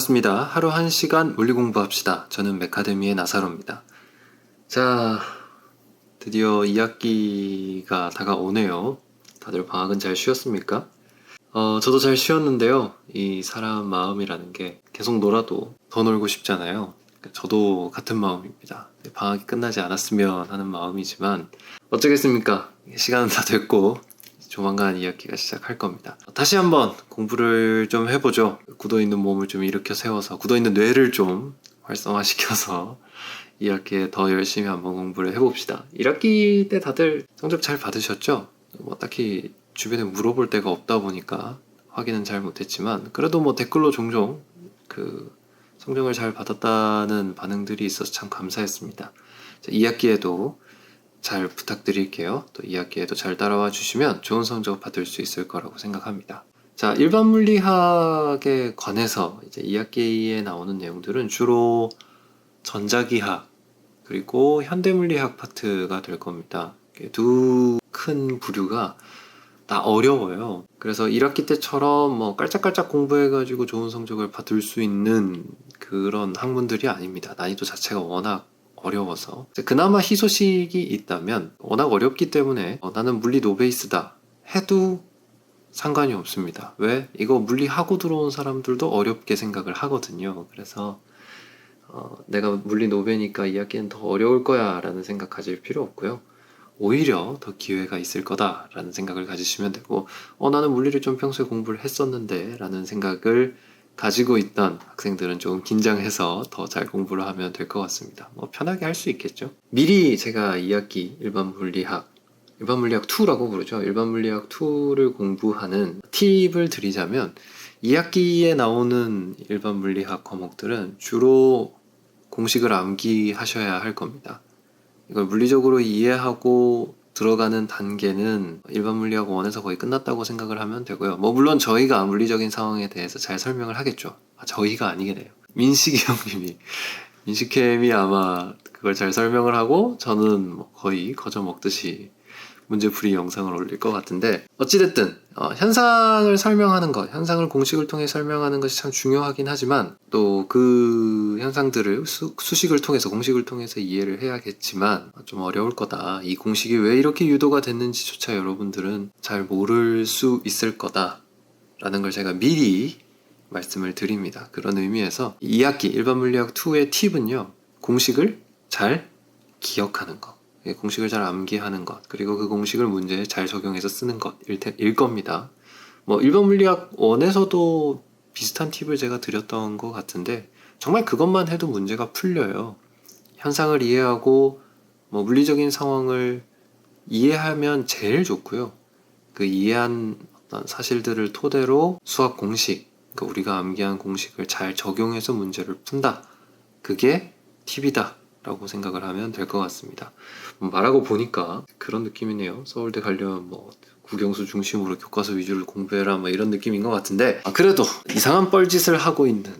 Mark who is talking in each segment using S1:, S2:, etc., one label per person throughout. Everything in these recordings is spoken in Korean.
S1: 반갑습니다. 하루 한시간 물리 공부합시다. 저는 메카데미의 나사로입니다. 자, 드디어 2학기가 다가오네요. 다들 방학은 잘 쉬었습니까? 어, 저도 잘 쉬었는데요. 이 사람 마음이라는 게 계속 놀아도 더 놀고 싶잖아요. 저도 같은 마음입니다. 방학이 끝나지 않았으면 하는 마음이지만 어쩌겠습니까? 시간은 다 됐고 조만간 2학기가 시작할 겁니다. 다시 한번 공부를 좀 해보죠. 굳어 있는 몸을 좀 일으켜 세워서 굳어 있는 뇌를 좀 활성화시켜서 2학기에 더 열심히 한번 공부를 해봅시다. 1학기 때 다들 성적 잘 받으셨죠? 뭐 딱히 주변에 물어볼 데가 없다 보니까 확인은 잘 못했지만 그래도 뭐 댓글로 종종 그 성적을 잘 받았다는 반응들이 있어서 참 감사했습니다. 2학기에도 잘 부탁드릴게요. 또 2학기에도 잘 따라와 주시면 좋은 성적 받을 수 있을 거라고 생각합니다. 자, 일반 물리학에 관해서 이제 2학기에 나오는 내용들은 주로 전자기학 그리고 현대물리학 파트가 될 겁니다. 두 큰 부류가 다 어려워요. 그래서 1학기 때처럼 뭐 깔짝깔짝 공부해가지고 좋은 성적을 받을 수 있는 그런 학문들이 아닙니다. 난이도 자체가 워낙 어려워서 그나마 희소식이 있다면 워낙 어렵기 때문에 어, 나는 물리 노베이스다 해도 상관이 없습니다. 왜? 이거 물리 하고 들어온 사람들도 어렵게 생각을 하거든요. 그래서 어, 내가 물리 노베니까 이 학기는 더 어려울 거야 라는 생각 가질 필요 없고요. 오히려 더 기회가 있을 거다 라는 생각을 가지시면 되고 어 나는 물리를 좀 평소에 공부를 했었는데 라는 생각을 가지고 있던 학생들은 조금 긴장해서 더 잘 공부를 하면 될 것 같습니다. 뭐 편하게 할 수 있겠죠. 미리 제가 2학기 일반 물리학 일반 물리학 2라고 부르죠. 일반 물리학 2를 공부하는 팁을 드리자면 2학기에 나오는 일반 물리학 과목들은 주로 공식을 암기하셔야 할 겁니다. 이걸 물리적으로 이해하고 들어가는 단계는 일반 물리학 원에서 거의 끝났다고 생각을 하면 되고요. 뭐 물론 저희가 물리적인 상황에 대해서 잘 설명을 하겠죠. 아, 저희가 아니겠네요. 민식이 형님이 민식캠이 아마 그걸 잘 설명을 하고 저는 뭐 거의 거저 먹듯이 문제풀이 영상을 올릴 것 같은데 어찌됐든 어, 현상을 설명하는 것, 현상을 공식을 통해 설명하는 것이 참 중요하긴 하지만 또 그 현상들을 수, 수식을 통해서 공식을 통해서 이해를 해야겠지만 좀 어려울 거다. 이 공식이 왜 이렇게 유도가 됐는지조차 여러분들은 잘 모를 수 있을 거다 라는 걸 제가 미리 말씀을 드립니다. 그런 의미에서 2학기 일반 물리학 2의 팁은요. 공식을 잘 기억하는 것. 예, 공식을 잘 암기하는 것, 그리고 그 공식을 문제에 잘 적용해서 쓰는 것일 테, 일 겁니다. 뭐 일반 물리학 원에서도 비슷한 팁을 제가 드렸던 것 같은데 정말 그것만 해도 문제가 풀려요. 현상을 이해하고 뭐 물리적인 상황을 이해하면 제일 좋고요. 그 이해한 어떤 사실들을 토대로 수학 공식, 그러니까 우리가 암기한 공식을 잘 적용해서 문제를 푼다. 그게 팁이다. 라고 생각을 하면 될 것 같습니다. 말하고 보니까 그런 느낌이네요. 서울대 가려면 뭐 국영수 중심으로 교과서 위주로 공부해라 뭐 이런 느낌인 것 같은데 아, 그래도 이상한 뻘짓을 하고 있는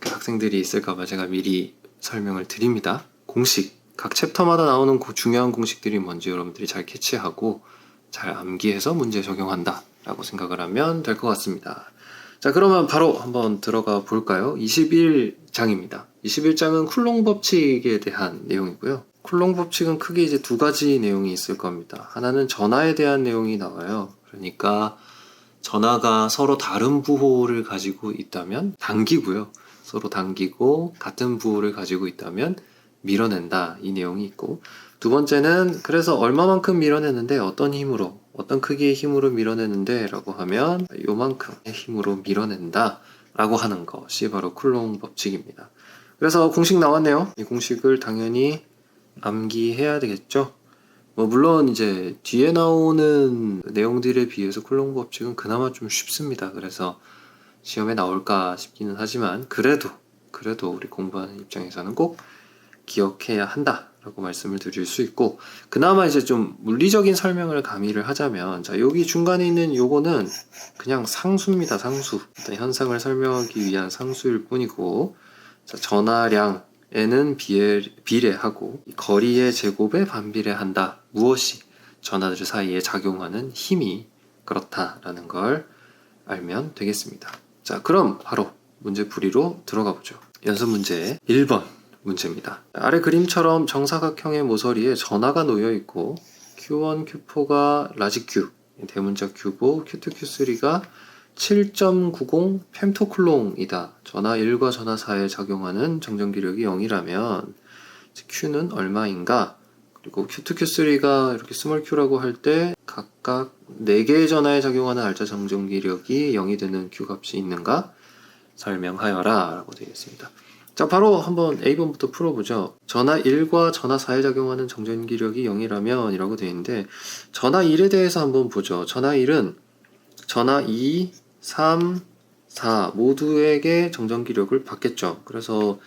S1: 그 학생들이 있을까봐 제가 미리 설명을 드립니다. 공식 각 챕터마다 나오는 중요한 공식들이 뭔지 여러분들이 잘 캐치하고 잘 암기해서 문제 적용한다 라고 생각을 하면 될 것 같습니다. 자 그러면 바로 한번 들어가 볼까요? 21장입니다. 21장은 쿨롱 법칙에 대한 내용이고요. 쿨롱 법칙은 크게 이제 두 가지 내용이 있을 겁니다. 하나는 전하에 대한 내용이 나와요. 그러니까 전하가 서로 다른 부호를 가지고 있다면 당기고요. 서로 당기고 같은 부호를 가지고 있다면 밀어낸다 이 내용이 있고 두 번째는 그래서 얼마만큼 밀어내는데 어떤 힘으로 어떤 크기의 힘으로 밀어내는데 라고 하면 요만큼의 힘으로 밀어낸다 라고 하는 것이 바로 쿨롱 법칙입니다. 그래서 공식 나왔네요. 이 공식을 당연히 암기해야 되겠죠. 뭐 물론 이제 뒤에 나오는 내용들에 비해서 쿨롱 법칙은 그나마 좀 쉽습니다. 그래서 시험에 나올까 싶기는 하지만 그래도 그래도 우리 공부하는 입장에서는 꼭 기억해야 한다라고 말씀을 드릴 수 있고 그나마 이제 좀 물리적인 설명을 가미를 하자면 자 여기 중간에 있는 요거는 그냥 상수입니다. 상수 어떤 현상을 설명하기 위한 상수일 뿐이고 자, 전하량 에는 비례, 비례 하고 거리의 제곱에 반비례한다. 무엇이 전하들 사이에 작용하는 힘이 그렇다라는 걸 알면 되겠습니다. 자, 그럼 바로 문제 풀이로 들어가 보죠. 연습 문제 1번 문제입니다. 아래 그림처럼 정사각형의 모서리에 전화가 놓여 있고 Q1, Q4가 라지 Q, 대문자 Q고 Q2, Q3가 7.90 펜토클롱이다. 전화 1과 전화 4에 작용하는 정전기력이 0이라면 Q는 얼마인가? 그리고 Q2, Q3가 이렇게 스몰 q라고 할 때 각각 4개의 전화에 작용하는 알짜 정전기력이 0이 되는 Q 값이 있는가? 설명하여라 라고 되어 있습니다. 자, 바로 한번 A번부터 풀어보죠. 전화 1과 전화 4에 작용하는 정전기력이 0이라면 이라고 되어 있는데 전화 1에 대해서 한번 보죠. 전화 1은 전화 2, 3, 4 모두에게 정전기력을 받겠죠. 그래서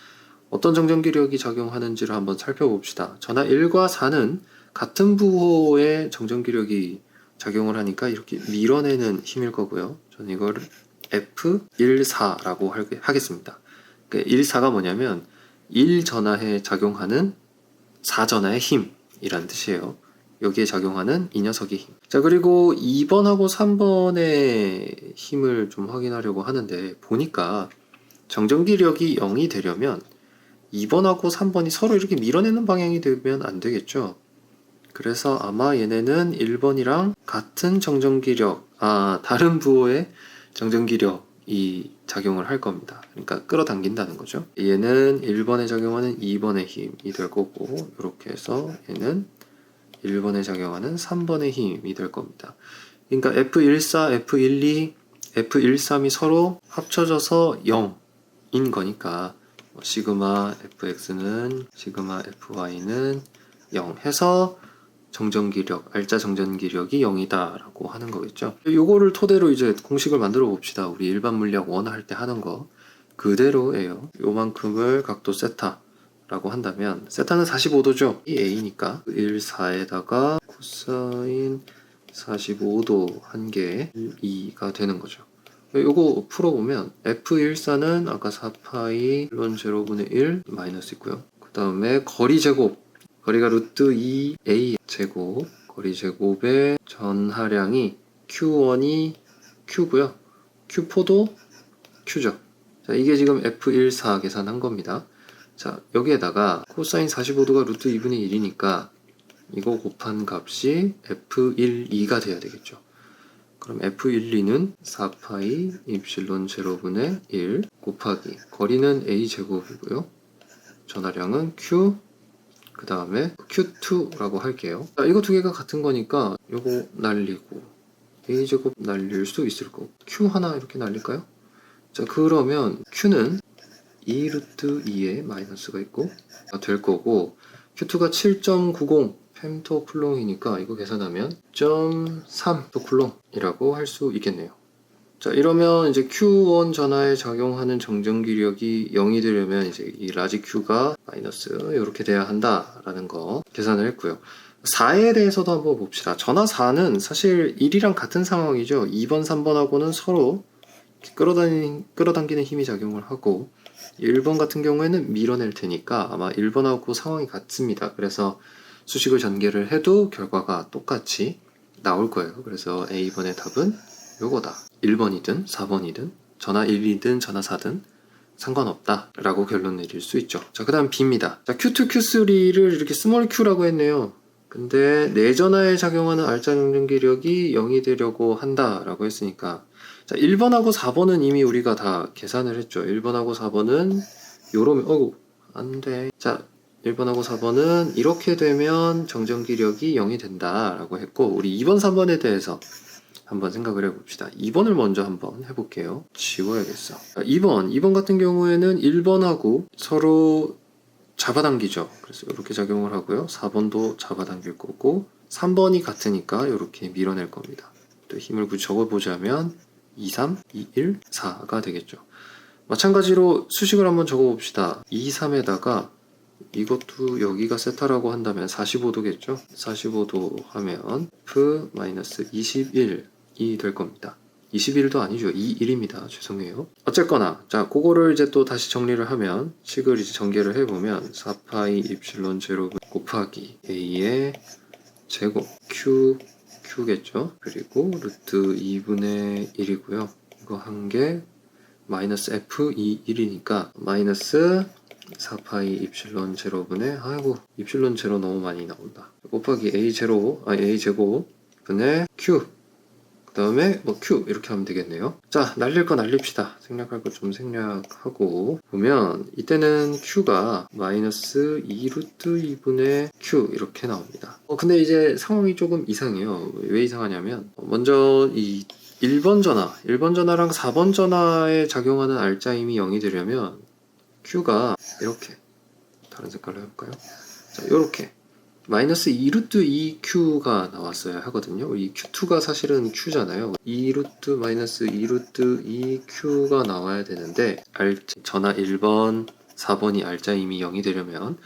S1: 어떤 정전기력이 작용하는지를 한번 살펴봅시다. 전화 1과 4는 같은 부호의 정전기력이 작용을 하니까 이렇게 밀어내는 힘일 거고요. 저는 이거를 F14라고 하겠습니다. 14가 뭐냐면 1전하에 작용하는 4전하의 힘이란 뜻이에요. 여기에 작용하는 이 녀석의 힘. 자, 그리고 2번하고 3번의 힘을 좀 확인하려고 하는데 보니까 정전기력이 0이 되려면 2번하고 3번이 서로 이렇게 밀어내는 방향이 되면 안 되겠죠. 그래서 아마 얘네는 1번이랑 같은 정전기력, 아, 다른 부호의 정전기력이 작용을 할 겁니다. 그러니까 끌어당긴다는 거죠. 얘는 1번에 작용하는 2번의 힘이 될 거고, 이렇게 해서 얘는 1번에 작용하는 3번의 힘이 될 겁니다. 그러니까 F14, F12, F13이 서로 합쳐져서 0인 거니까 뭐 시그마 fx는 시그마 fy는 0 해서 정전기력, 알짜 정전기력이 0이다 라고 하는 거겠죠. 요거를 토대로 이제 공식을 만들어 봅시다. 우리 일반 물리학 원할때 하는 거 그대로예요. 요만큼을 각도 세타 라고 한다면 세타는 45도죠. 이 a니까 1, 4에다가 코사인 45도 한 개 2가 되는 거죠. 요거 풀어보면 F14는 아까 4파이 론 제로분의 1 마이너스 있고요. 그 다음에 거리 제곱 거리가 루트 2a 제곱 거리 제곱의 전하량이 Q1이 Q고요. Q4도 Q죠. 자, 이게 지금 F14 계산한 겁니다. 자, 여기에다가 코사인 45도가 루트 2분의 1이니까 이거 곱한 값이 F12가 돼야 되겠죠. 그럼 F12는 4파이 입실론 제로분의 1 곱하기 거리는 a 제곱이고요. 전하량은 q 그 다음에 q2라고 할게요. 자, 이거 두 개가 같은 거니까 이거 날리고 a 제곱 날릴 수 있을 거고 q 하나 이렇게 날릴까요? 자 그러면 q는 2 루트 2에 마이너스가 있고 될 거고 q2가 7.90 펜토 쿨롱이니까 이거 계산하면 0.3 토쿨롱이라고 할 수 있겠네요. 자 이러면 이제 Q1 전하에 작용하는 정전기력이 0이 되려면 이제 이 라지 Q가 마이너스 이렇게 돼야 한다라는 거 계산을 했고요. 4에 대해서도 한번 봅시다. 전하 4는 사실 1이랑 같은 상황이죠. 2번, 3번하고는 서로 끌어당기는, 끌어당기는 힘이 작용을 하고 1번 같은 경우에는 밀어낼 테니까 아마 1번하고 상황이 같습니다. 그래서 수식을 전개를 해도 결과가 똑같이 나올 거예요. 그래서 A번의 답은 요거다. 1번이든 4번이든 전화 1이든 전화 4든 상관없다 라고 결론 내릴 수 있죠. 자, 그 다음 B입니다. 자, Q2, Q3를 이렇게 스몰 q라고 했네요. 근데 내전화에 작용하는 알짜 정전기력이 0이 되려고 한다 라고 했으니까 자, 1번하고 4번은 이미 우리가 다 계산을 했죠. 1번하고 4번은 요러면 어구 안 돼. 자, 1번하고 4번은 이렇게 되면 정전기력이 0이 된다라고 했고 우리 2번, 3번에 대해서 한번 생각을 해봅시다. 2번을 먼저 한번 해볼게요. 지워야겠어. 2번, 2번 같은 경우에는 1번하고 서로 잡아당기죠. 그래서 이렇게 작용을 하고요. 4번도 잡아당길 거고 3번이 같으니까 이렇게 밀어낼 겁니다. 또 힘을 굳이 적어보자면 2, 3, 2, 1, 4가 되겠죠. 마찬가지로 수식을 한번 적어봅시다. 2, 3에다가 이것도 여기가 세타라고 한다면 45도겠죠? 45도 하면 F-21이 될 겁니다. 21도 아니죠. 21입니다. 죄송해요. 어쨌거나, 자, 그거를 이제 또 다시 정리를 하면, 식을 이제 전개를 해보면, 4파이 입실론 제로 곱하기 A의 제곱 Q, Q겠죠? 그리고 루트 2분의 1이고요. 이거 한 개, 마이너스 f2 1이니까 마이너스 4파이 입실론 제로분의 아이고 입실론 제로 너무 많이 나온다 곱하기 a 제로 아 a 제곱 분의 q 그 다음에 뭐 q 이렇게 하면 되겠네요. 자 날릴 거 날립시다. 생략할 거 좀 생략하고 보면 이때는 q가 마이너스 2루트 2분의 q 이렇게 나옵니다. 어 근데 이제 상황이 조금 이상해요. 왜 이상하냐면 먼저 이 1번 전화 1번 전화랑 4번 전화에 작용하는 알짜임이 0이 되려면 q가 이렇게 다른 색깔로 해볼까요? 자, 이렇게 마이너스 2루트 2q가 나왔어야 하거든요. 이 q2가 사실은 q잖아요. 2루트 마이너스 2루트 2q가 나와야 되는데 알 전화 1번, 4번이 알짜임이 0이 되려면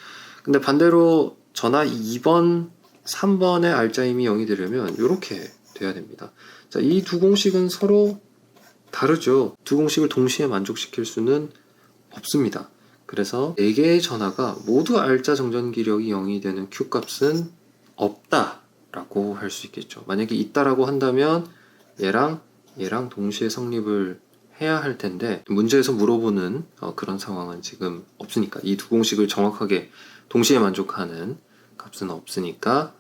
S1: 근데 반대로 전화 2번, 3번의 알짜임이 0이 되려면 이렇게 돼야 됩니다. 자, 이 두 공식은 서로 다르죠. 두 공식을 동시에 만족시킬 수는 없습니다. 그래서 4개의 전화가 모두 알짜 정전 기력이 0이 되는 Q 값은 없다라고 할 수 있겠죠. 만약에 있다라고 한다면 얘랑 얘랑 동시에 성립을 해야 할 텐데 문제에서 물어보는 어, 그런 상황은 지금 없으니까 이 두 공식을 정확하게 동시에 만족하는 값은 없으니까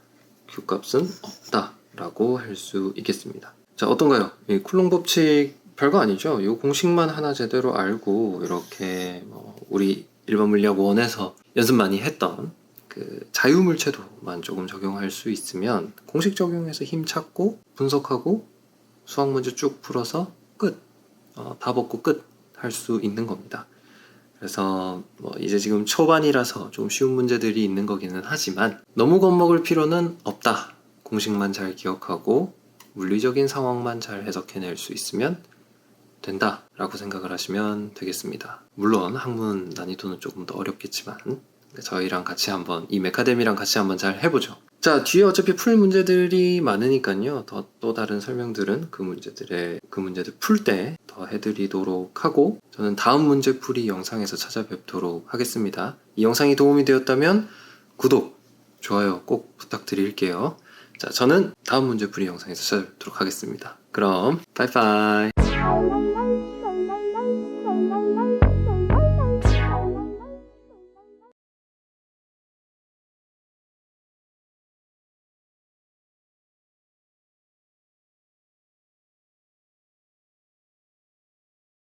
S1: Q 값은 없다라고 할 수 있겠습니다. 자 어떤가요? 이 쿨롱 법칙 별거 아니죠. 이 공식만 하나 제대로 알고 이렇게 뭐 우리 일반 물리학 원에서 연습 많이 했던 그 자유물체도만 조금 적용할 수 있으면 공식 적용해서 힘 찾고 분석하고 수학 문제 쭉 풀어서 끝. 어, 다 벗고 끝 할 수 있는 겁니다. 그래서 뭐 이제 지금 초반이라서 좀 쉬운 문제들이 있는 거기는 하지만 너무 겁먹을 필요는 없다. 공식만 잘 기억하고 물리적인 상황만 잘 해석해낼 수 있으면 된다라고 생각을 하시면 되겠습니다. 물론 학문 난이도는 조금 더 어렵겠지만 저희랑 같이 한번 이 메카데미랑 같이 한번 잘 해보죠. 자 뒤에 어차피 풀 문제들이 많으니까요. 더 또 다른 설명들은 그 문제들의 그 문제들 풀 때 더 해드리도록 하고 저는 다음 문제 풀이 영상에서 찾아뵙도록 하겠습니다. 이 영상이 도움이 되었다면 구독, 좋아요 꼭 부탁드릴게요. 자 저는 다음 문제 풀이 영상에서 찾아뵙도록 하겠습니다. 그럼 바이바이.